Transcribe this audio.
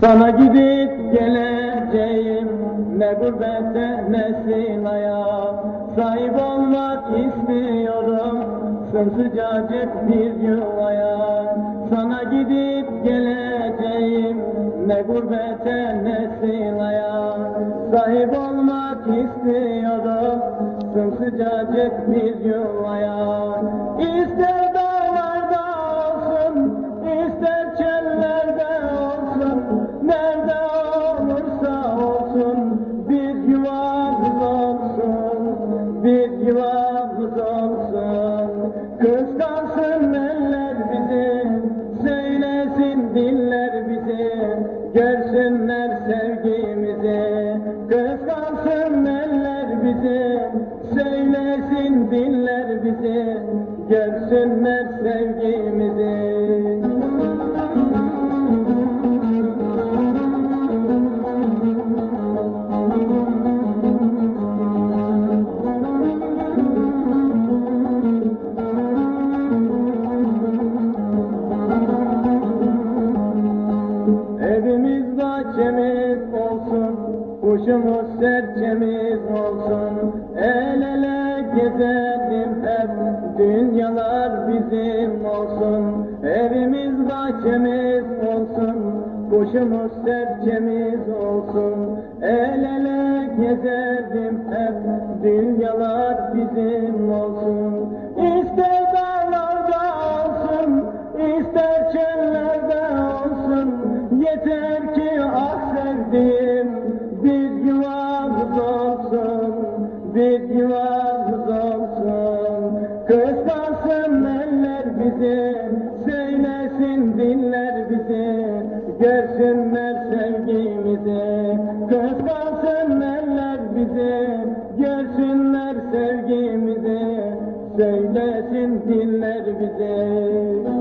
Sana gidip geleceğim ne gurbete ne silaya Sahip olmak istiyorum sımsıcacık bir yuvaya. Sana gidip geleceğim ne gurbete ne silaya Sahip olmak istiyorum sımsıcacık bir yuvaya. İster yuvamız olsun Kıskansın eller bizi Söylesin diller bizi Görsünler sevgimizi. Kıskansın eller bizi Söylesin diller bizi Görsünler sevgimizi Evimiz bahçemiz olsun, kuşumuz serçemiz olsun. El ele gezelim hep, dünyalar bizim olsun. Evimiz bahçemiz olsun, kuşumuz serçemiz olsun. El ele gezelim hep, dünyalar ah sevdiğim bir yuvamız olsun, bir yuvamız olsun. Kıskansın eller bizi, söylesin diller bizi, görsünler sevgimizi. Kıskansın eller bizi, görsünler sevgimizi, söylesin diller bize.